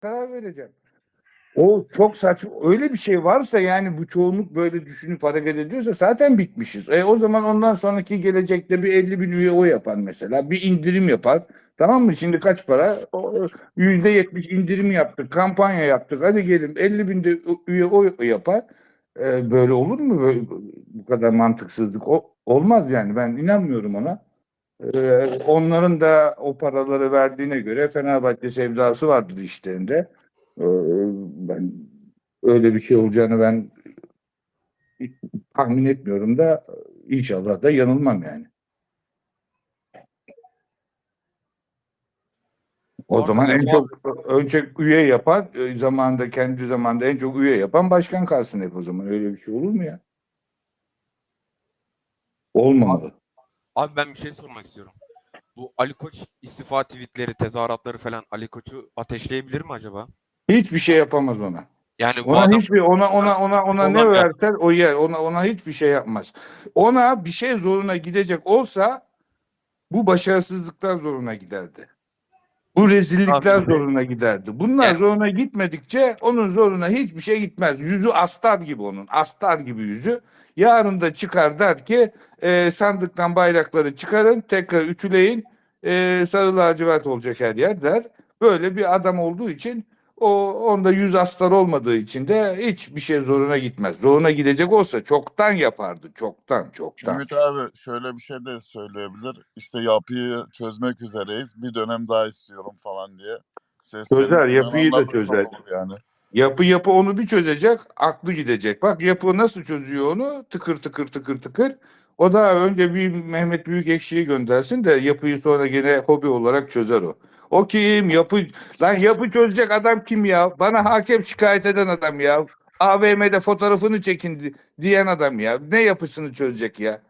karar vereceğim. O çok saçma. Öyle bir şey varsa yani bu çoğunluk böyle düşünüp hareket ediyorsa zaten bitmişiz. E o zaman ondan sonraki gelecekte bir 50 bin üye o yapar mesela. Bir indirim yapar. Tamam mı? Şimdi kaç para? O, Yüzde yetmiş indirim yaptık. Kampanya yaptık. Hadi gelin 50 bin de üye o yapar. E, böyle olur mu? Böyle, bu kadar mantıksızlık. O, olmaz yani. Ben inanmıyorum ona. E, onların da o paraları verdiğine göre Fenerbahçe sevdası vardır işlerinde. Ee, ben öyle bir şey olacağını ben tahmin etmiyorum da inşallah da yanılmam yani. O Orada zaman en çok önce üye yapan e, zamanında kendi zamanında en çok üye yapan başkan kalsın hep o zaman. Öyle bir şey olur mu ya? Olmamalı. Abi ben bir şey sormak istiyorum. Bu Ali Koç istifa tweetleri, tezahüratları falan Ali Koç'u ateşleyebilir mi acaba? Hiçbir şey yapamaz ona. Yani Ona adam hiçbir ona ona ona ona ne Olan- versen o yer. Ona ona hiçbir şey yapmaz. Ona bir şey zoruna gidecek olsa bu başarısızlıklar zoruna giderdi. Bu rezillikler zoruna giderdi. Bunlar Evet. zoruna gitmedikçe onun zoruna hiçbir şey gitmez. Yüzü astar gibi onun. Astar gibi yüzü. Yarın da çıkar der ki e, sandıktan bayrakları çıkarın tekrar ütüleyin e, sarı lacivert olacak her yer der. Böyle bir adam olduğu için o onda yüz astar olmadığı için de hiçbir şey zoruna gitmez. Zoruna gidecek olsa çoktan yapardı. Çoktan çoktan. Ümit abi şöyle bir şey de söyleyebilir. İşte yapıyı çözmek üzereyiz. Bir dönem daha istiyorum falan diye. Seslenip Çözer, yapıyı da çözer. Yani. Yapı yapı onu bir çözecek, aklı gidecek. Bak yapı nasıl çözüyor onu? Tıkır tıkır tıkır tıkır. O da önce bir Mehmet Büyükekşi'yi göndersin de yapıyı sonra gene hobi olarak çözer o. O kim? Yapı lan yapı çözecek adam kim ya? Bana hakem şikayet eden adam ya. AVM'de fotoğrafını çekin di- diyen adam ya. Ne yapısını çözecek ya?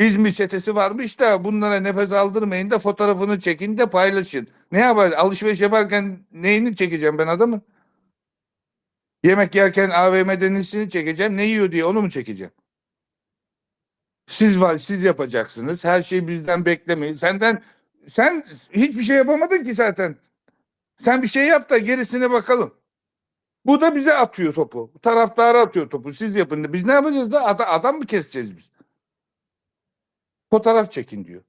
İzmir çetesi varmış da bunlara nefes aldırmayın da fotoğrafını çekin de paylaşın. Ne yapar? Alışveriş yaparken neyini çekeceğim ben adamın? Yemek yerken AVM'de nesini çekeceğim? Ne yiyor diye onu mu çekeceğim? Siz var, siz yapacaksınız. Her şeyi bizden beklemeyin. Senden sen hiçbir şey yapamadın ki zaten. Sen bir şey yap da gerisine bakalım. Bu da bize atıyor topu. Taraftara atıyor topu. Siz yapın. Biz ne yapacağız da Ada- adam mı keseceğiz biz? Fotoğraf çekin diyor.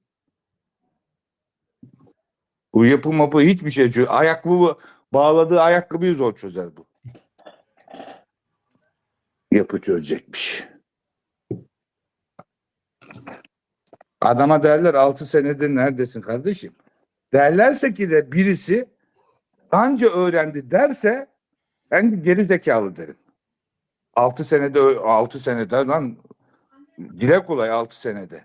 Bu yapı mapı hiçbir şey çözüyor. Ayakkabı bağladığı ayakkabıyı zor çözer bu. Yapı çözecekmiş. Adama derler 6 senedir neredesin kardeşim? Derlerse ki de birisi anca öğrendi derse ben geri zekalı derim. 6 senede 6 senede lan dile kolay 6 senede.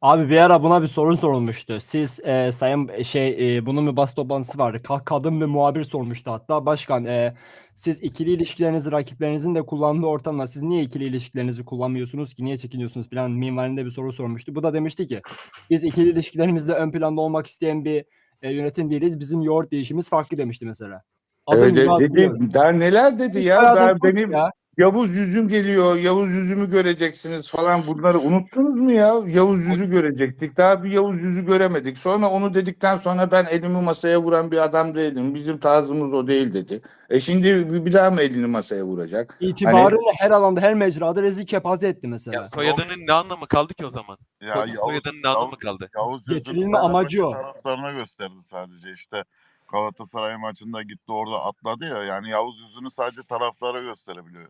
Abi bir ara buna bir soru sorulmuştu. Siz e, sayın şey e, bunun bir bas toplantısı vardı. Ka- kadın bir muhabir sormuştu hatta. Başkan e, siz ikili ilişkilerinizi rakiplerinizin de kullandığı ortamda siz niye ikili ilişkilerinizi kullanmıyorsunuz ki? Niye çekiniyorsunuz falan minvalinde bir soru sormuştu. Bu da demişti ki biz ikili ilişkilerimizde ön planda olmak isteyen bir e, yönetim değiliz. Bizim yoğurt değişimiz farklı demişti mesela. Adını Öyle dedi. hatırlıyorum. Daha neler dedi ya? Bayağı da Daha benim ya. Yavuz yüzüm geliyor. Yavuz yüzümü göreceksiniz falan. Bunları unuttunuz mu ya? Yavuz yüzü görecektik. Daha bir Yavuz yüzü göremedik. Sonra onu dedikten sonra ben elimi masaya vuran bir adam değilim. Bizim tarzımız o değil dedi. E şimdi bir daha mı elini masaya vuracak? İtibarını her alanda her mecrada rezil kepaze etti mesela. ya soyadının ne anlamı kaldı ki o zaman? Ya Yavuz, soyadının ne anlamı kaldı? Yavuz Getirilme amacı o. taraftarına gösterdi sadece işte. Galatasaray maçında gitti orada atladı ya. Yani Yavuz yüzünü sadece taraftara gösterebiliyor.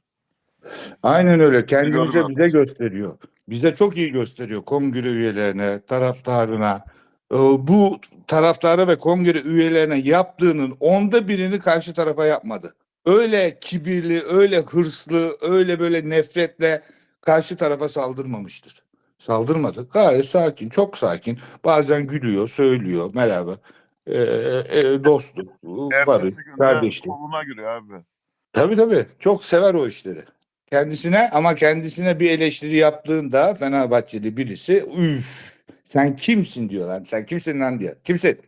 Aynen öyle. Kendimize bize gösteriyor. Bize çok iyi gösteriyor. Kongre üyelerine, taraftarına. Ee, Bu taraftara ve kongre üyelerine yaptığının onda birini karşı tarafa yapmadı. Öyle kibirli, öyle hırslı, öyle böyle nefretle karşı tarafa saldırmamıştır. Saldırmadı. Gayet sakin, çok sakin. Bazen gülüyor, söylüyor, merhaba. Ee, e, dostluk, barış, kardeşlik. koluna giriyor abi. Tabii tabii. Çok sever o işleri. Kendisine ama kendisine bir eleştiri yaptığında Fenerbahçeli birisi üf sen kimsin diyor lan. Sen kimsin lan diyor. Kimsin?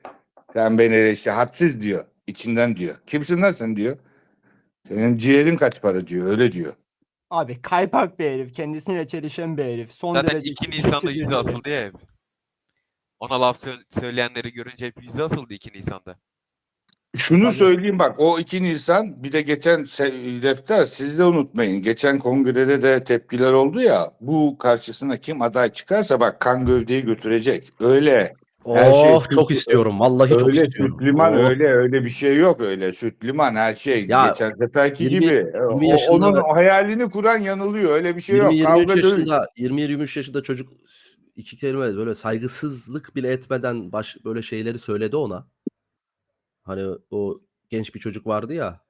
Sen beni eleştir hadsiz diyor. İçinden diyor. Kimsin lan sen diyor. Senin ciğerin kaç para diyor. Öyle diyor. Abi kaypak bir herif. Kendisiyle çelişen bir herif. Son Zaten derece 2 Nisan'da yüzü asıldı ya hep. Ona laf sö- söyleyenleri görünce hep yüzü asıldı 2 Nisan'da. Şunu Tabii. söyleyeyim bak o 2 Nisan bir de geçen defter siz de unutmayın. Geçen kongrede de tepkiler oldu ya bu karşısına kim aday çıkarsa bak kan gövdeyi götürecek. Öyle Her şey oh çok süt- istiyorum. Vallahi çok öyle istiyorum. süt liman Oh. öyle öyle bir şey yok öyle süt liman her şey Ya, geçen seferki 20 gibi. 20 O- yaşında onun ve- hayalini kuran yanılıyor öyle bir şey yok. 20-23 Kavga dövüş. yaşında 20-23 yaşında çocuk iki kelime böyle saygısızlık bile etmeden baş böyle şeyleri söyledi ona. Hani o genç bir çocuk vardı ya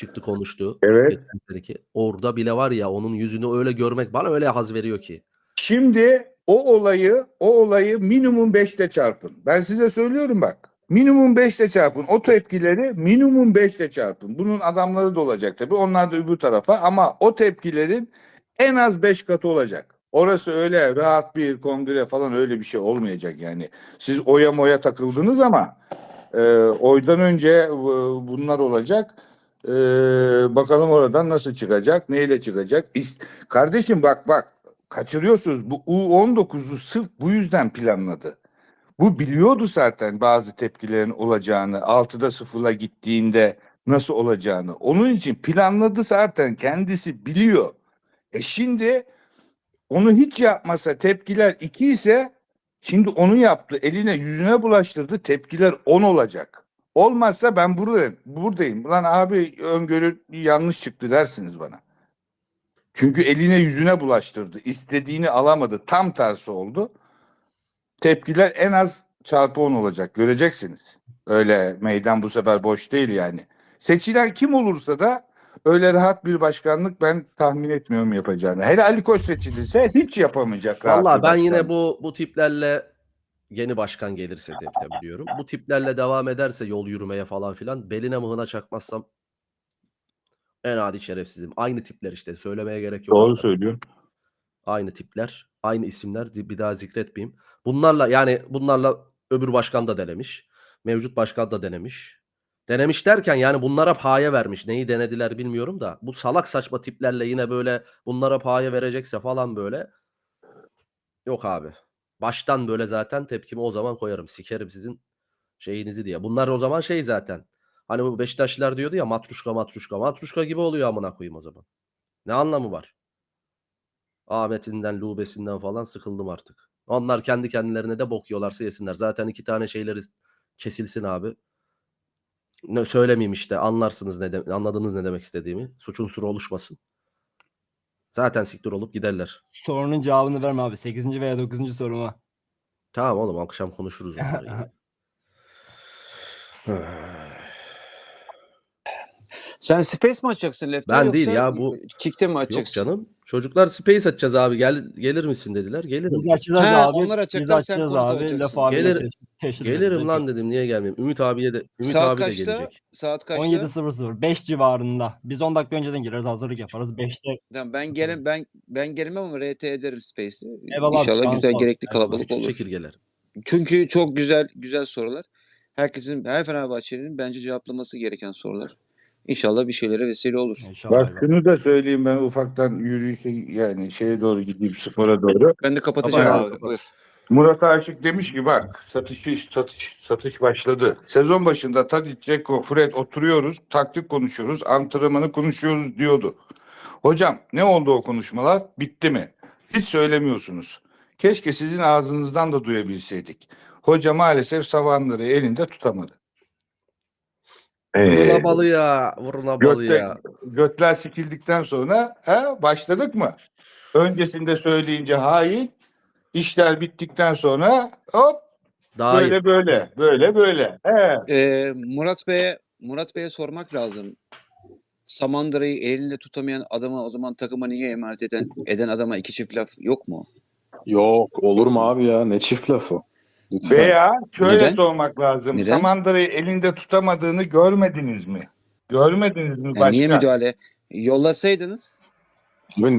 çıktı konuştu. Evet. seneki. Orada bile var ya onun yüzünü öyle görmek bana öyle haz veriyor ki. Şimdi o olayı o olayı minimum 5'te çarpın. Ben size söylüyorum bak. Minimum 5'te çarpın. O tepkileri minimum 5'te çarpın. Bunun adamları da olacak tabii. Onlar da öbür tarafa ama o tepkilerin en az 5 katı olacak. Orası öyle rahat bir kongre falan öyle bir şey olmayacak yani. Siz oya moya takıldınız ama e, oydan önce e, bunlar olacak. E, bakalım oradan nasıl çıkacak, neyle çıkacak. İs- Kardeşim bak bak kaçırıyorsunuz. Bu U19'u sırf bu yüzden planladı. Bu biliyordu zaten bazı tepkilerin olacağını. 6'da 0'la gittiğinde nasıl olacağını. Onun için planladı zaten kendisi biliyor. E şimdi onu hiç yapmasa tepkiler 2 ise şimdi onu yaptı. Eline yüzüne bulaştırdı. Tepkiler 10 olacak. Olmazsa ben buradayım. Buradayım. Lan abi öngörü yanlış çıktı dersiniz bana. Çünkü eline yüzüne bulaştırdı. İstediğini alamadı. Tam tersi oldu. Tepkiler en az çarpı 10 olacak. Göreceksiniz. Öyle meydan bu sefer boş değil yani. Seçilen kim olursa da öyle rahat bir başkanlık ben tahmin etmiyorum yapacağını. Hele Ali Koç seçilirse hiç yapamayacak. rahat Vallahi bir ben yine bu bu tiplerle yeni başkan gelirse de de biliyorum. Bu tiplerle devam ederse yol yürümeye falan filan beline mıhına çakmazsam en adi şerefsizim. Aynı tipler işte söylemeye gerek yok. Doğru söylüyorsun. Aynı tipler, aynı isimler bir daha zikretmeyeyim. Bunlarla yani bunlarla öbür başkan da denemiş. Mevcut başkan da denemiş. Denemiş derken yani bunlara paye vermiş. Neyi denediler bilmiyorum da. Bu salak saçma tiplerle yine böyle bunlara paye verecekse falan böyle. Yok abi. Baştan böyle zaten tepkimi o zaman koyarım. Sikerim sizin şeyinizi diye. Bunlar o zaman şey zaten. Hani bu Beşiktaşlılar diyordu ya matruşka matruşka. Matruşka gibi oluyor amına koyayım o zaman. Ne anlamı var? Ahmet'inden, Lubesinden falan sıkıldım artık. Onlar kendi kendilerine de bok yiyorlarsa yesinler. Zaten iki tane şeyleri kesilsin abi. Ne söylemeyeyim işte anlarsınız ne de, anladınız ne demek istediğimi. Suçun suru oluşmasın. Zaten siktir olup giderler. Sorunun cevabını verme abi. 8. veya 9. soruma. Tamam oğlum akşam konuşuruz onları. Sen Space mi açacaksın Lefter Ben yoksa değil ya, bu- Kick'te mi Yok açacaksın? canım. Çocuklar space açacağız abi. Gel gelir misin dediler. Gelirim. Biz açacağız He, abi. onlar Biz açacaklar, sen açacağız konuk abi. olacaksın. Laf Gelir- Gelirim lan dedim. Niye gelmeyeyim? Ümit abiye de Ümit Saat abi de kaçta? gelecek. Saat kaçta? 17.00 5 civarında. Biz 10 dakika önceden gireriz hazırlık yaparız. 5'te Tamam, ben gelem ben ben gelemem ama RT ederim Space'i. Eyvallah İnşallah güzel gerekli kalabalık olur. çekirgeler. Çünkü çok güzel güzel sorular. Herkesin her Fenerbahçeli'nin bence cevaplaması gereken sorular. İnşallah bir şeylere vesile olur. İnşallah. Bak şunu da söyleyeyim ben ufaktan yürüyüşe yani şeye doğru gideyim spora doğru. Ben de kapatacağım Kapat abi. abi, Buyur. Murat Aşık demiş ki bak satış satış satış başladı. Sezon başında Tadic, Ceko, Fred oturuyoruz, taktik konuşuyoruz, antrenmanı konuşuyoruz diyordu. Hocam ne oldu o konuşmalar? Bitti mi? Hiç söylemiyorsunuz. Keşke sizin ağzınızdan da duyabilseydik. Hoca maalesef savanları elinde tutamadı. Ee, balıya. Vurun götle- balıya. götler sikildikten sonra he, başladık mı? Öncesinde söyleyince hain, işler bittikten sonra hop Daha iyi. böyle böyle böyle böyle. He. Ee, Murat Bey'e Murat Bey'e sormak lazım. Samandıra'yı elinde tutamayan adama o zaman takıma niye emanet eden, eden adama iki çift laf yok mu? Yok olur mu abi ya ne çift lafı. Lütfen. Veya şöyle Neden? sormak lazım. Neden? Samandıra'yı elinde tutamadığını görmediniz mi? Görmediniz mi Yani başka? niye müdahale? Yollasaydınız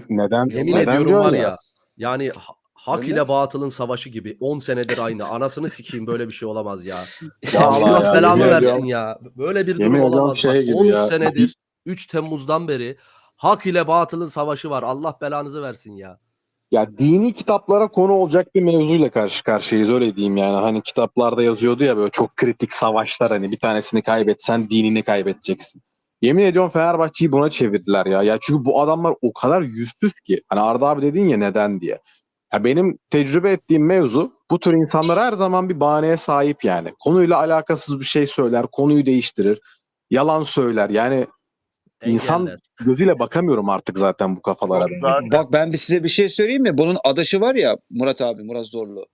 neden? Yemin neden ediyorum diyor var ya? ya. Yani ha- hak Öyle. ile batılın savaşı gibi 10 senedir aynı. Anasını sikeyim böyle bir şey olamaz ya. Ya Allah belanı versin ya. Böyle bir durum olamaz. şey Bak, gibi 10 ya. senedir 3 Temmuz'dan beri hak ile batılın savaşı var. Allah belanızı versin ya. Ya dini kitaplara konu olacak bir mevzuyla karşı karşıyayız öyle diyeyim yani. Hani kitaplarda yazıyordu ya böyle çok kritik savaşlar hani bir tanesini kaybetsen dinini kaybedeceksin. Yemin ediyorum Fenerbahçe'yi buna çevirdiler ya. Ya çünkü bu adamlar o kadar yüzsüz ki. Hani Arda abi dedin ya neden diye. Ya benim tecrübe ettiğim mevzu bu tür insanlar her zaman bir bahaneye sahip yani. Konuyla alakasız bir şey söyler, konuyu değiştirir, yalan söyler. Yani İnsan- Engeller. gözüyle bakamıyorum artık zaten bu kafalara. Bak ben bir size bir şey söyleyeyim mi? Bunun adaşı var ya Murat abi, Murat Zorlu.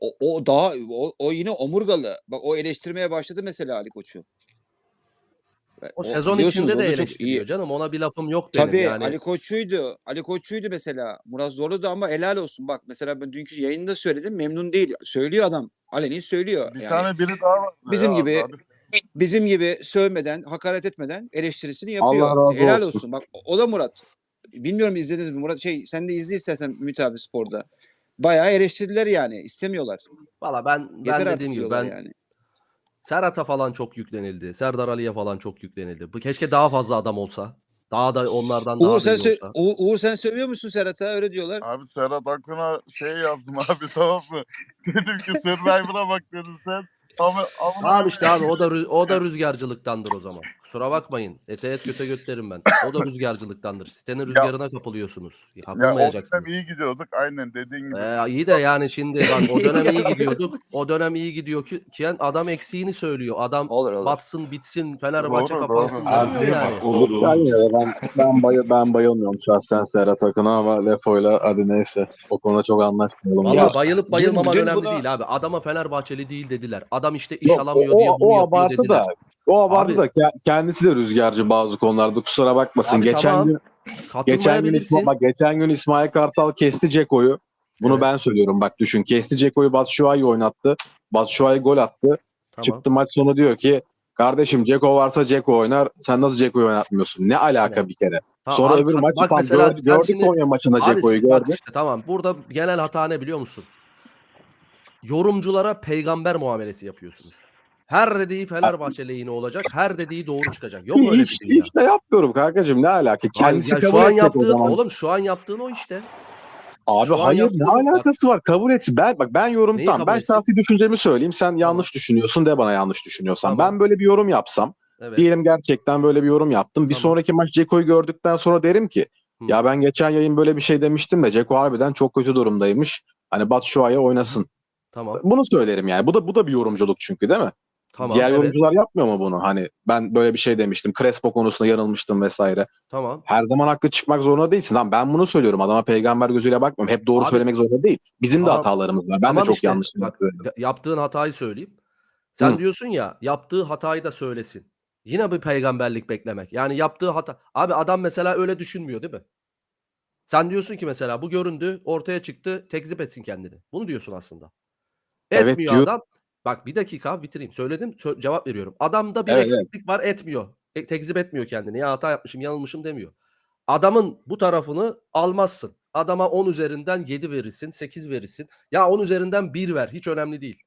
O, o daha o, o yine omurgalı. Bak o eleştirmeye başladı mesela Ali Koç'u. O sezon biliyorsunuz, içinde de o da çok eleştiriyor iyi. canım. Ona bir lafım yok benim Tabii yani. Ali Koç'uydu. Ali Koç'uydu mesela. Murat Zorlu da ama helal olsun. Bak mesela ben dünkü yayında söyledim. Memnun değil. Söylüyor adam. Aleni söylüyor. bir yani. tane biri daha var. Bizim gibi bizim gibi sövmeden, hakaret etmeden eleştirisini yapıyor. Allah razı Helal olsun. olsun. Bak o da Murat. Bilmiyorum izlediniz mi Murat? Şey sen de izle istersen Ümit abi sporda. Bayağı eleştirdiler yani. istemiyorlar. Valla ben ben Yeter artık dediğim gibi diyorlar ben yani. Serhat'a falan çok yüklenildi. Serdar Ali'ye falan çok yüklenildi. Bu keşke daha fazla adam olsa. Daha da onlardan daha Uğur sen, iyi sö- olsa. Uğur, Uğur sen sövüyor musun Serhat'a? Öyle diyorlar. Abi Serhat Akın'a şey yazdım abi tamam mı? Dedim ki Survivor'a bak dedim sen. Ama, ama Tamam işte abi o da rü- o da rüzgarcılıktandır o zaman. Kusura bakmayın. Ete et göte göt derim ben. O da rüzgarcılıktandır. Sitenin rüzgarına kapılıyorsunuz. ya o Kapılmayacaksınız. dönem iyi gidiyorduk aynen dediğin gibi. Ee, iyi de yani şimdi bak o dönem iyi gidiyorduk. O dönem iyi gidiyor ki ki adam eksiğini söylüyor. Adam Olur olur. batsın bitsin Fenerbahçe Doğru, kapansın doğru. demiyor yani. Ben, yine de ben, ben, bay, ben bayılmıyorum şahsen Serhat Akın'a ama Lefo'yla hadi neyse. O konuda çok anlaşmayalım. Valla Ya, bayılıp bayılmaman dün önemli buna- değil abi. Adama Fenerbahçeli değil dediler. Adam işte iş Yok, alamıyor o, diye bunu o yapıyor abartı dediler. da o abartı Abi- da ke- kendisi de rüzgarcı bazı konularda kusura bakmasın. Abi geçen tamam, gün geçen gün Katılmayabilirsin. İsmail, bak geçen gün İsmail Kartal kesti Ceko'yu. Bunu Evet. ben söylüyorum bak düşün. Kesti Ceko'yu Batshuayi oynattı. Batshuayi gol attı. Tamam. Çıktı maç sonu diyor ki kardeşim Ceko varsa Ceko oynar. Sen nasıl Ceko'yu oynatmıyorsun? Ne alaka Tamam. bir kere? Ha, Sonra abi öbür kat- maçı bak tam mesela gördük, sen gördük şimdi- Konya maçında Abi Ceko'yu bak gördük. işte tamam. Burada genel hata ne biliyor musun? Yorumculara peygamber muamelesi yapıyorsunuz. Her dediği Fenerbahçe lehine olacak. Her dediği doğru çıkacak. Yok öyle Hiç, bir dünya. hiç de yapmıyorum kankacığım ne alaka? Kendisi ya kabul şu an edecek o yaptığın zaman. oğlum şu an yaptığın o işte. Abi Şu an hayır ne alakası var? Kabul etsin. Ben bak ben yorum Neyi kabul Ben etsin? şahsi düşüncemi söyleyeyim. Sen yanlış düşünüyorsun de bana yanlış düşünüyorsan. Tamam. Ben böyle bir yorum yapsam, Evet. diyelim gerçekten böyle bir yorum yaptım. Bir Tamam. sonraki maç Ceko'yu gördükten sonra derim ki Hı. ya ben geçen yayın böyle bir şey demiştim de Ceko harbiden çok kötü durumdaymış. Hani Batshuayi oynasın. Tamam. Bunu söylerim yani. Bu da bu da bir yorumculuk çünkü değil mi? Tamam. Diğer evet, yorumcular yapmıyor mu bunu? Hani ben böyle bir şey demiştim. Crespo konusunda yanılmıştım vesaire. Tamam. Her zaman haklı çıkmak zorunda değilsin. Tamam ben bunu söylüyorum. Adama peygamber gözüyle bakmıyorum. Hep doğru Abi- söylemek zorunda değil. Bizim Tamam. de hatalarımız var. Ben Tamam de çok işte, yanlış söyledim. ya- yaptığın hatayı söyleyeyim. Sen Hı. diyorsun ya yaptığı hatayı da söylesin. Yine bir peygamberlik beklemek. Yani yaptığı hata. Abi adam mesela öyle düşünmüyor değil mi? Sen diyorsun ki mesela bu göründü, ortaya çıktı, tekzip etsin kendini. Bunu diyorsun aslında. Evet, Etmiyor diyor- adam. Bak bir dakika bitireyim. Söyledim, sö- cevap veriyorum. Adamda bir Evet, evet. eksiklik var, etmiyor. E, tekzip etmiyor kendini. Ya hata yapmışım, yanılmışım demiyor. Adamın bu tarafını almazsın. Adama 10 üzerinden 7 verirsin, 8 verirsin. Ya 10 üzerinden 1 ver. Hiç önemli değil.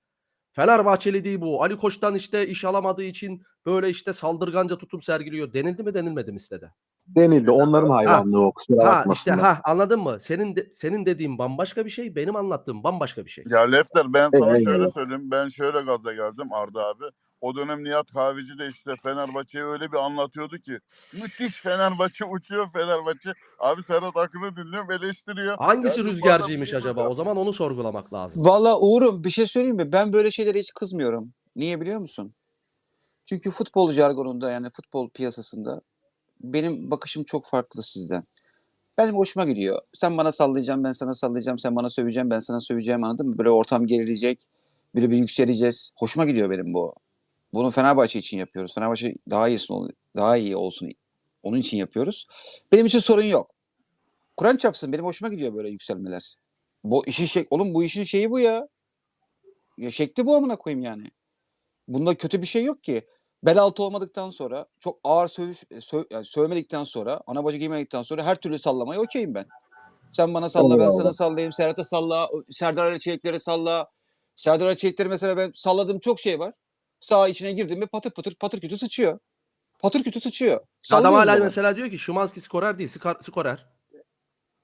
Fenerbahçeli değil bu. Ali Koç'tan işte iş alamadığı için böyle işte saldırganca tutum sergiliyor. Denildi mi denilmedi mi sitede? Denildi. Onların hayvanlığı o. Kusura Ha işte ha anladın mı? Senin de, senin dediğin bambaşka bir şey, benim anlattığım bambaşka bir şey. Ya Lefter ben sana Evet, şöyle evet. söyleyeyim. Ben şöyle gaza geldim Arda abi. O dönem Nihat Kahveci de işte Fenerbahçe'yi öyle bir anlatıyordu ki müthiş Fenerbahçe uçuyor Fenerbahçe. Abi Serhat Akın'ı dinliyorum eleştiriyor. Hangisi Ya bu rüzgarcıymış acaba? O zaman onu sorgulamak lazım. Valla Uğur'um bir şey söyleyeyim mi? Ben böyle şeylere hiç kızmıyorum. Niye biliyor musun? Çünkü futbol jargonunda yani futbol piyasasında benim bakışım çok farklı sizden. Benim hoşuma gidiyor. Sen bana sallayacaksın, ben sana sallayacağım. Sen bana söveceğim, ben sana söveceğim anladın mı? Böyle ortam gerilecek. Biri bir yükseleceğiz. Hoşuma gidiyor benim bu. Bunu Fenerbahçe için yapıyoruz. Fenerbahçe daha iyisin, ol- daha iyi olsun. Onun için yapıyoruz. Benim için sorun yok. Kur'an çapsın benim hoşuma gidiyor böyle yükselmeler. Bu işin şey, oğlum bu işin şeyi bu ya. Ya şekli bu amına koyayım yani. Bunda kötü bir şey yok ki. Bel altı olmadıktan sonra çok ağır sövüş, sö, yani sövmedikten sonra ana bacı giymedikten sonra her türlü sallamaya okeyim ben. Sen bana salla ben Allah sana Allah. sallayayım. Serhat'a salla. Serdar Ali Çelikler'e salla. Serdar Ali Çelikler'e mesela ben salladığım çok şey var. Sağ içine girdim mi patır patır patır kütü sıçıyor. Patır kütü sıçıyor. Adam hala ama. mesela diyor ki Şimanski skorer değil, skor, skorer.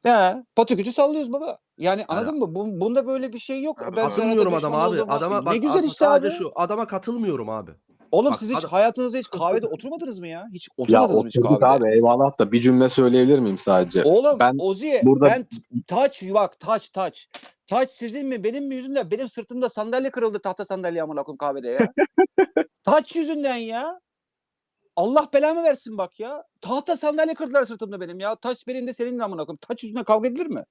He, patikütü sallıyoruz baba. Yani anladın mı? Bu, bunda böyle bir şey yok. Yani ben Katılmıyorum düşman abi. Adama ne bak güzel aslında işte abi. şu adama katılmıyorum abi. Oğlum Bak, siz hiç adam- hayatınızda hiç kahvede oturmadınız mı ya? Hiç Ya oturmadınız mı hiç kahvede? abi eyvallah da bir cümle söyleyebilir miyim sadece? Oğlum Ben Ozi'ye burada- ben taç bak taç taç. Taç sizin mi benim mi yüzümden? Benim sırtımda sandalye kırıldı tahta sandalye amına koyayım kahvede ya. taç yüzünden ya. Allah belamı versin bak ya. Tahta sandalye kırdılar sırtımda benim ya. Taç benim de senin de amına koyayım. Taç yüzünden kavga edilir mi?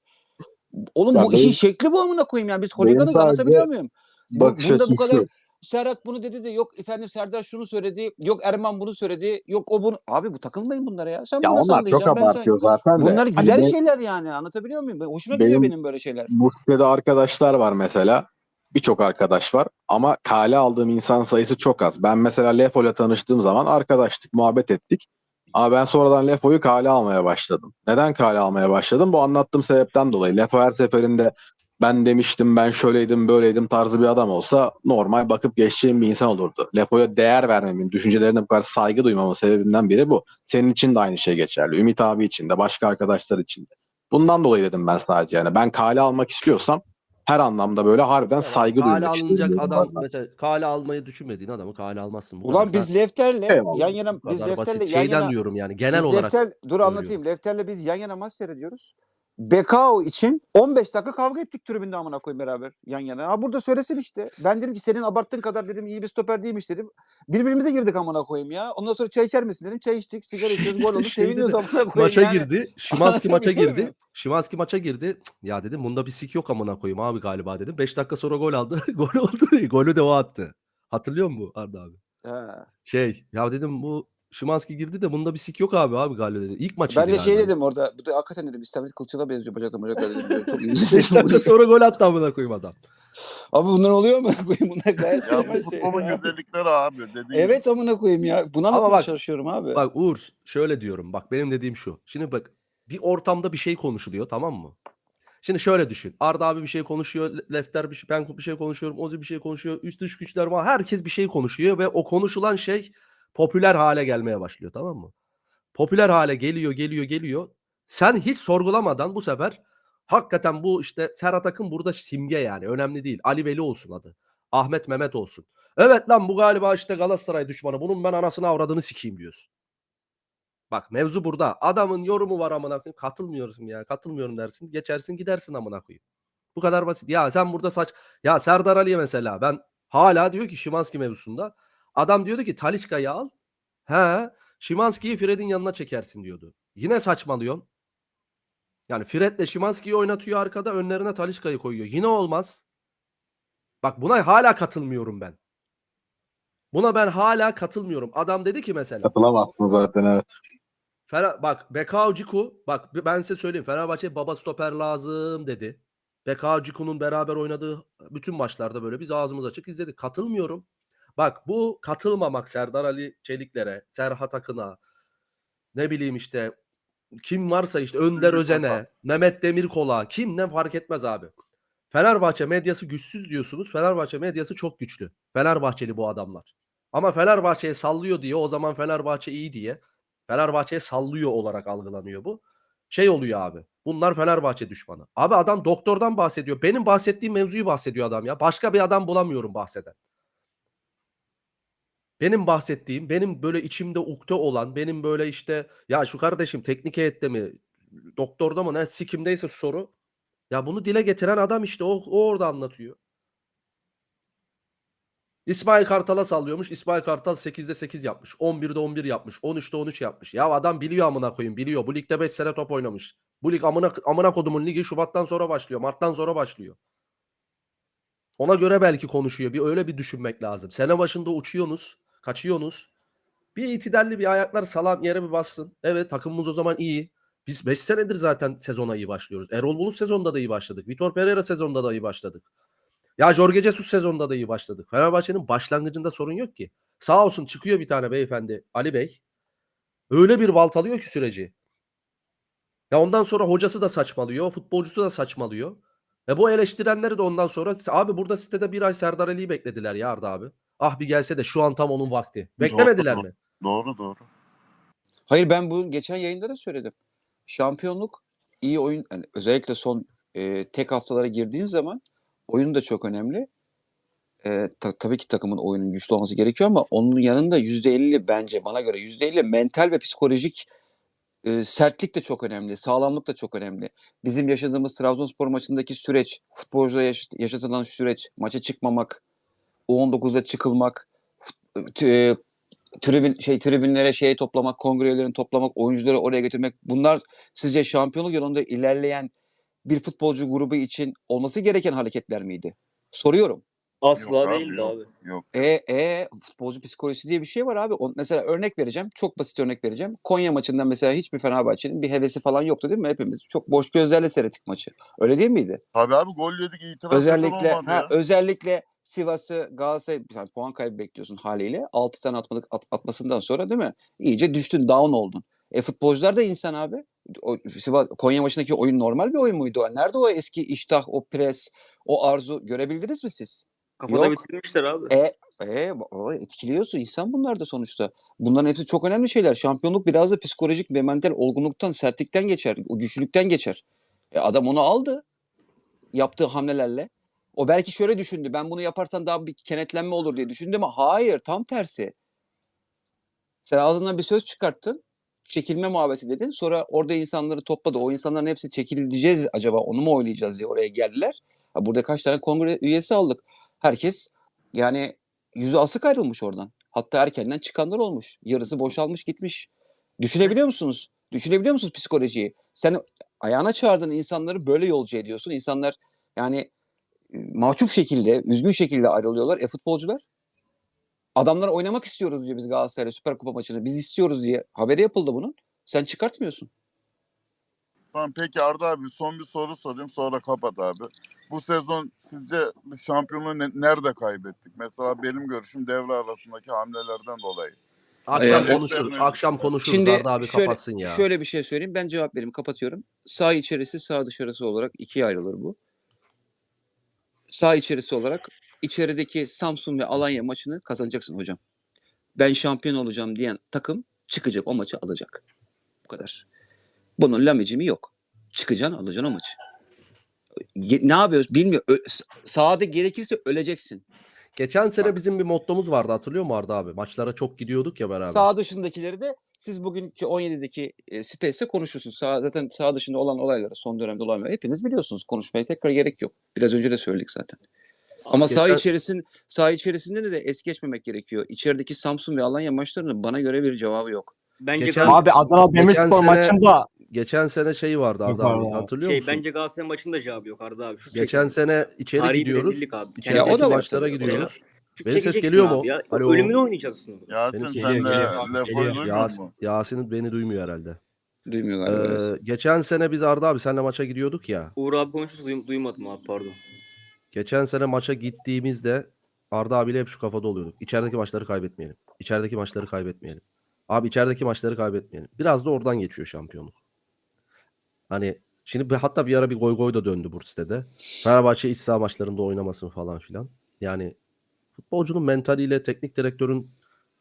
Oğlum Ya bu işin benim- şekli bu amına koyayım yani. Biz sadece anlatabiliyor muyum? Bakış bunda bu kadar şu. Serhat bunu dedi de yok efendim Serdar şunu söyledi. Yok Erman bunu söyledi. Yok o bunu. Abi bu takılmayın bunlara ya. Sen Ya onlar çok? Ben sen... abartıyor zaten de. Bunlar Hani güzel benim- şeyler yani anlatabiliyor muyum? Hoşuma gidiyor Benim- benim böyle şeyler. bu sitede arkadaşlar var mesela. Birçok arkadaş var ama kale aldığım insan sayısı çok az. Ben mesela Lefo'yla tanıştığım zaman arkadaştık, muhabbet ettik. Ama ben sonradan Lefo'yu kale almaya başladım. Neden kale almaya başladım? Bu anlattığım sebepten dolayı. Lefo her seferinde ben demiştim, ben şöyleydim, böyleydim tarzı bir adam olsa normal bakıp geçeceğim bir insan olurdu. Lefo'ya değer vermemin, düşüncelerine bu kadar saygı duymamın sebebimden biri bu. Senin için de aynı şey geçerli. Ümit abi için de, başka arkadaşlar için de. Bundan dolayı dedim ben sadece yani. Ben kale almak istiyorsam her anlamda böyle harbiden saygı Kale duymak alınacak adam bazen. mesela kale almayı düşünmediğin adamı kale almazsın. Bu Ulan biz Lefter'le Eyvallah. yan yana biz. Lefter'le yan Şeyden yana diyorum yani genel biz olarak. Lefter, dur anlatayım. Lefter'le biz yan yana maç seyrediyoruz. Bekao için 15 dakika kavga ettik tribünde amına koyayım beraber yan yana. Ha burada söylesin işte. Ben dedim ki senin abarttığın kadar dedim iyi bir stoper değilmiş dedim. Birbirimize girdik amına koyayım ya. Ondan sonra çay içer misin dedim. Çay içtik, sigara içiyoruz, gol oldu. Şeyde Seviniyoruz amına koyayım Maça yani. girdi. Şimanski maça girdi. Şimanski maça girdi. Cık, Ya dedim bunda bir sik yok amına koyayım abi galiba dedim. 5 dakika sonra gol aldı. gol oldu. Golü de o attı. Hatırlıyor musun Arda abi? Ha. Şey ya dedim bu Şimanski girdi de bunda bir sik yok abi abi galiba dedi. İlk maçıydı Ben de şey dedim orada. Bu da hakikaten dedim İstavrit Kılçı'na benziyor bacakla bacakla dedim. Çok iyi. 5 dakika sonra gol attı amına koyayım adam. Abi bunlar oluyor mu? koyayım bunlar gayet Ya bu normal şey. futbolun güzellikleri abi dediğin gibi. Evet amına koyayım ya. Buna anlatmaya bak- çalışıyorum abi. Bak Uğur şöyle diyorum. Bak benim dediğim şu. Şimdi bak bir ortamda bir şey konuşuluyor tamam mı? Şimdi şöyle düşün. Arda abi bir şey konuşuyor. Le- Lefter bir şey, ben bir şey konuşuyorum. Ozi bir şey konuşuyor. Üst dış güçler var. Herkes bir şey konuşuyor ve o konuşulan şey popüler hale gelmeye başlıyor tamam mı? Popüler hale geliyor, geliyor, geliyor. Sen hiç sorgulamadan bu sefer hakikaten bu işte Serhat Akın burada simge yani. Önemli değil. Ali Veli olsun adı. Ahmet Mehmet olsun. Evet lan bu galiba işte Galatasaray düşmanı. Bunun ben anasını avradını sikeyim diyorsun. Bak mevzu burada. Adamın yorumu var amına koyayım. Katılmıyorsun ya. Katılmıyorum dersin. Geçersin gidersin amına koyayım. Bu kadar basit. Ya sen burada saç ya Serdar Ali mesela ben hala diyor ki Şimanski mevzusunda adam diyordu ki Talisca'yı al. He. Şimanski'yi Fred'in yanına çekersin diyordu. Yine saçmalıyorsun. Yani Fred'le Şimanski'yi oynatıyor arkada önlerine Talisca'yı koyuyor. Yine olmaz. Bak buna hala katılmıyorum ben. Buna ben hala katılmıyorum. Adam dedi ki mesela Katılamazsın zaten evet. Fera bak Bekao Ciku bak ben size söyleyeyim Fenerbahçe baba stoper lazım dedi. Bekao Ciku'nun beraber oynadığı bütün maçlarda böyle biz ağzımız açık izledik. Katılmıyorum. Bak bu katılmamak Serdar Ali Çeliklere, Serhat Akın'a, ne bileyim işte kim varsa işte Önder Özen'e. Mehmet Demirkol'a kim ne fark etmez abi. Fenerbahçe medyası güçsüz diyorsunuz. Fenerbahçe medyası çok güçlü. Fenerbahçeli bu adamlar. Ama Fenerbahçe'ye sallıyor diye o zaman Fenerbahçe iyi diye Fenerbahçe'ye sallıyor olarak algılanıyor bu. Şey oluyor abi. Bunlar Fenerbahçe düşmanı. Abi adam doktordan bahsediyor. Benim bahsettiğim mevzuyu bahsediyor adam ya. Başka bir adam bulamıyorum bahseden. Benim bahsettiğim, benim böyle içimde ukde olan, benim böyle işte ya şu kardeşim teknik heyette mi, doktorda mı ne sikimdeyse soru. Ya bunu dile getiren adam işte o, o orada anlatıyor. İsmail Kartal'a sallıyormuş. İsmail Kartal 8'de 8 yapmış. 11'de 11 yapmış. 13'te 13 yapmış. Ya adam biliyor amına koyayım biliyor. Bu ligde 5 sene top oynamış. Bu lig amına, amına kodumun ligi Şubat'tan sonra başlıyor. Mart'tan sonra başlıyor. Ona göre belki konuşuyor. Bir öyle bir düşünmek lazım. Sene başında uçuyorsunuz. Kaçıyorsunuz. Bir itidalli bir ayaklar salam yere bir bassın. Evet takımımız o zaman iyi. Biz 5 senedir zaten sezona iyi başlıyoruz. Erol Bulut sezonda da iyi başladık. Vitor Pereira sezonda da iyi başladık. Ya Jorge Jesus sezonda da iyi başladık. Fenerbahçe'nin başlangıcında sorun yok ki. Sağ olsun çıkıyor bir tane beyefendi Ali Bey. Öyle bir baltalıyor ki süreci. Ya ondan sonra hocası da saçmalıyor, futbolcusu da saçmalıyor. Ve bu eleştirenleri de ondan sonra abi burada sitede bir ay Serdar Ali'yi beklediler ya Arda abi. Ah bir gelse de şu an tam onun vakti. Beklemediler mi? Doğru doğru. Hayır ben bu geçen yayında da söyledim. Şampiyonluk iyi oyun yani özellikle son e, tek haftalara girdiğin zaman oyun da çok önemli. E, ta- tabii ki takımın oyunun güçlü olması gerekiyor ama onun yanında %50 bence bana göre %50 mental ve psikolojik e, sertlik de çok önemli. Sağlamlık da çok önemli. Bizim yaşadığımız Trabzonspor maçındaki süreç, futbolcuda yaş- yaşatılan süreç, maça çıkmamak, U19'da çıkılmak, t- tribün şey tribünlere şey toplamak, kongre üyelerini toplamak, oyuncuları oraya getirmek bunlar sizce şampiyonluk yolunda ilerleyen bir futbolcu grubu için olması gereken hareketler miydi? Soruyorum. Asla Yok abi, değildi yok. abi. Yok. E, e futbolcu psikolojisi diye bir şey var abi. O, mesela örnek vereceğim. Çok basit örnek vereceğim. Konya maçından mesela hiçbir Fenerbahçe'nin bir hevesi falan yoktu değil mi? Hepimiz çok boş gözlerle seyrettik maçı. Öyle değil miydi? Tabii abi gol yedik itiraz özellikle ha, ya. özellikle Sivas'ı Galatasaray yani puan kaybı bekliyorsun haliyle. 6 tane atmadık at- atmasından sonra değil mi? İyice düştün, down oldun. E futbolcular da insan abi. O Sivas Konya maçındaki oyun normal bir oyun muydu? Nerede o eski iştah, o pres, o arzu görebildiniz mi siz? Kafada Yok. bitirmişler abi. E, e o etkiliyorsun insan bunlar da sonuçta. Bunların hepsi çok önemli şeyler. Şampiyonluk biraz da psikolojik ve mental olgunluktan, sertlikten geçer, o güçlülükten geçer. E, adam onu aldı yaptığı hamlelerle. O belki şöyle düşündü. Ben bunu yaparsam daha bir kenetlenme olur diye düşündü ama hayır tam tersi. Sen ağzından bir söz çıkarttın. Çekilme muhabbeti dedin. Sonra orada insanları topladı. O insanların hepsi çekileceğiz acaba onu mu oynayacağız diye oraya geldiler. Ha, burada kaç tane kongre üyesi aldık. Herkes yani yüzü asık ayrılmış oradan. Hatta erkenden çıkanlar olmuş. Yarısı boşalmış gitmiş. Düşünebiliyor musunuz? Düşünebiliyor musunuz psikolojiyi? Sen ayağına çağırdığın insanları böyle yolcu ediyorsun. İnsanlar yani e, mahcup şekilde, üzgün şekilde ayrılıyorlar. E futbolcular? Adamlar oynamak istiyoruz diyor biz Galatasaray'la Süper Kupa maçını. Biz istiyoruz diye haberi yapıldı bunun. Sen çıkartmıyorsun. Tamam peki Arda abi son bir soru sorayım sonra kapat abi. Bu sezon sizce biz şampiyonluğu ne- nerede kaybettik? Mesela benim görüşüm devre arasındaki hamlelerden dolayı. Akşam Ee, konuşuruz. Defterine- Akşam konuşuruz. Şimdi Arda abi şöyle, kapatsın ya. şöyle bir şey söyleyeyim. Ben cevap vereyim. Kapatıyorum. Sağ içerisi, sağ dışarısı olarak ikiye ayrılır bu. Sağ içerisi olarak içerideki Samsun ve Alanya maçını kazanacaksın hocam. Ben şampiyon olacağım diyen takım çıkacak o maçı alacak. Bu kadar. Bunun lamecimi yok. Çıkacaksın alacaksın o maçı. Ne yapıyoruz bilmiyorum. Ö- sahada gerekirse öleceksin. Geçen sene bizim bir mottomuz vardı hatırlıyor musun Arda abi? Maçlara çok gidiyorduk ya beraber. Sağ dışındakileri de siz bugünkü 17'deki e, Space'te konuşursunuz. Sağ, zaten sağ dışında olan olayları, son dönemde olanları hepiniz biliyorsunuz. Konuşmaya tekrar gerek yok. Biraz önce de söyledik zaten. Ama sağ Geçen- içerisin sağ içerisinde de, de es geçmemek gerekiyor. İçerideki Samsun ve Alanya maçlarının bana göre bir cevabı yok. Bence Geçen- Abi Adana Demirspor sene- maçında Geçen sene şey vardı Arda abi abi. hatırlıyor şey musun? bence Galatasaray maçında cevabı yok Arda abi. Şu Geçen sene içeri Tarihi gidiyoruz. abi. İçerideki Ya o da maçlara gidiyoruz. Şu Benim ses geliyor mu? Ya. Alo. Ölümünü oynayacaksın onu. Yasin sen de duymuyor Yas? Yasin beni duymuyor herhalde. Duymuyor galiba. Ee, geçen sene biz Arda abi seninle maça gidiyorduk ya. Uğur abi konuşursa duym- duymadım abi pardon. Geçen sene maça gittiğimizde Arda abiyle hep şu kafada oluyorduk. İçerideki maçları kaybetmeyelim. İçerideki maçları kaybetmeyelim. Abi içerideki maçları kaybetmeyelim. Biraz da oradan geçiyor şampiyonluk. Hani şimdi bir- hatta bir ara bir goy goy da döndü bu sitede. Fenerbahçe iç saha maçlarında oynamasın falan filan. Yani futbolcunun mentaliyle, teknik direktörün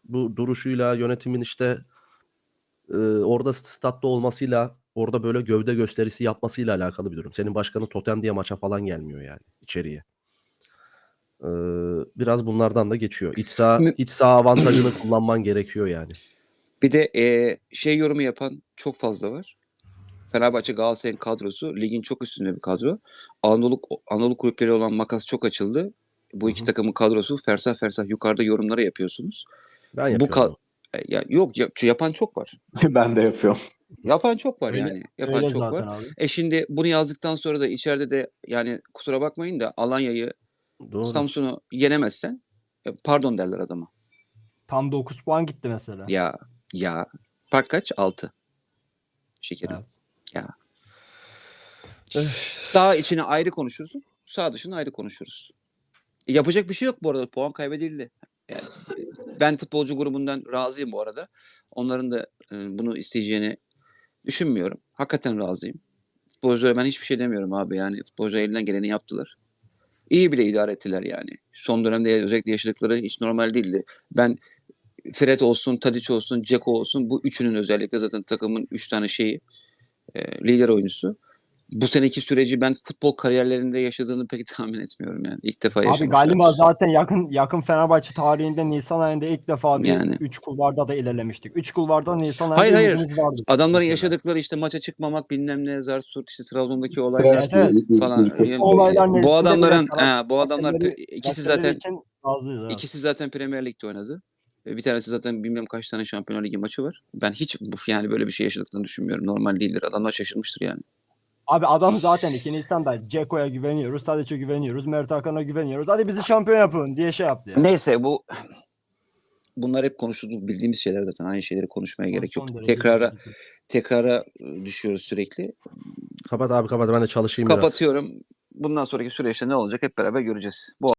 bu duruşuyla, yönetimin işte e, orada statta olmasıyla, orada böyle gövde gösterisi yapmasıyla alakalı bir durum. Senin başkanın totem diye maça falan gelmiyor yani içeriye. Ee, biraz bunlardan da geçiyor. İç saha, iç saha avantajını kullanman gerekiyor yani. Bir de e, şey yorumu yapan çok fazla var. Fenerbahçe Galatasaray'ın kadrosu ligin çok üstünde bir kadro. Anadolu Anadolu kulüpleri olan makas çok açıldı. Bu iki Hı hı. takımın kadrosu fersah fersah yukarıda yorumları yapıyorsunuz. Ben Bu yapıyorum. ka- onu. E, ya, yok ya- yapan çok var. ben de yapıyorum. Yapan çok var Öyle- yani. Yapan öyle çok var. abi. E şimdi bunu yazdıktan sonra da içeride de yani kusura bakmayın da Alanya'yı, Doğru. Samsun'u yenemezsen e, pardon derler adama. Tam 9 puan gitti mesela. Ya ya fark kaç? 6. Şekerim. Evet. Sağ içini ayrı konuşuruz. Sağ dışını ayrı konuşuruz. Yapacak bir şey yok bu arada. Puan kaybedildi. Yani e, ben futbolcu grubundan razıyım bu arada. Onların da e, bunu isteyeceğini düşünmüyorum. Hakikaten razıyım. Futbolculara ben hiçbir şey demiyorum abi. Yani futbolcular elinden geleni yaptılar. İyi bile idare ettiler yani. Son dönemde özellikle yaşadıkları hiç normal değildi. Ben Fred olsun, Tadic olsun, Ceko olsun bu üçünün özellikle zaten takımın üç tane şeyi e, lider oyuncusu. bu seneki süreci ben futbol kariyerlerinde yaşadığını pek tahmin etmiyorum yani. İlk defa Abi yaşamışlar. galiba zaten yakın yakın Fenerbahçe tarihinde Nisan ayında ilk defa bir Yani. 3 kulvarda da ilerlemiştik. 3 kulvarda Nisan ayında Hayır, hayır. vardı. Adamların yaşadıkları işte maça çıkmamak bilmem ne zar surt işte Trabzon'daki olaylar Evet, evet. falan. Yani olaylar bu adamların ha, bu adamlar ikisi zaten için razıyız, evet. ikisi zaten Premier Lig'de oynadı. Bir tanesi zaten bilmem kaç tane Şampiyonlar Ligi maçı var. Ben hiç bu yani böyle bir şey yaşadıklarını düşünmüyorum. Normal değildir. Adamlar şaşırmıştır yani. Abi adam zaten 2 Nisan'da Ceko'ya güveniyoruz, Tadiç'e güveniyoruz, Mert Hakan'a güveniyoruz. Hadi bizi şampiyon yapın diye şey yaptı. Yani. Neyse bu bunlar hep konuşuldu bildiğimiz şeyler zaten aynı şeyleri konuşmaya gerek yok. Son Tekrara tekrara düşüyoruz sürekli. Kapat abi kapat ben de çalışayım biraz. Kapatıyorum. Bundan sonraki süreçte ne olacak hep beraber göreceğiz. Bu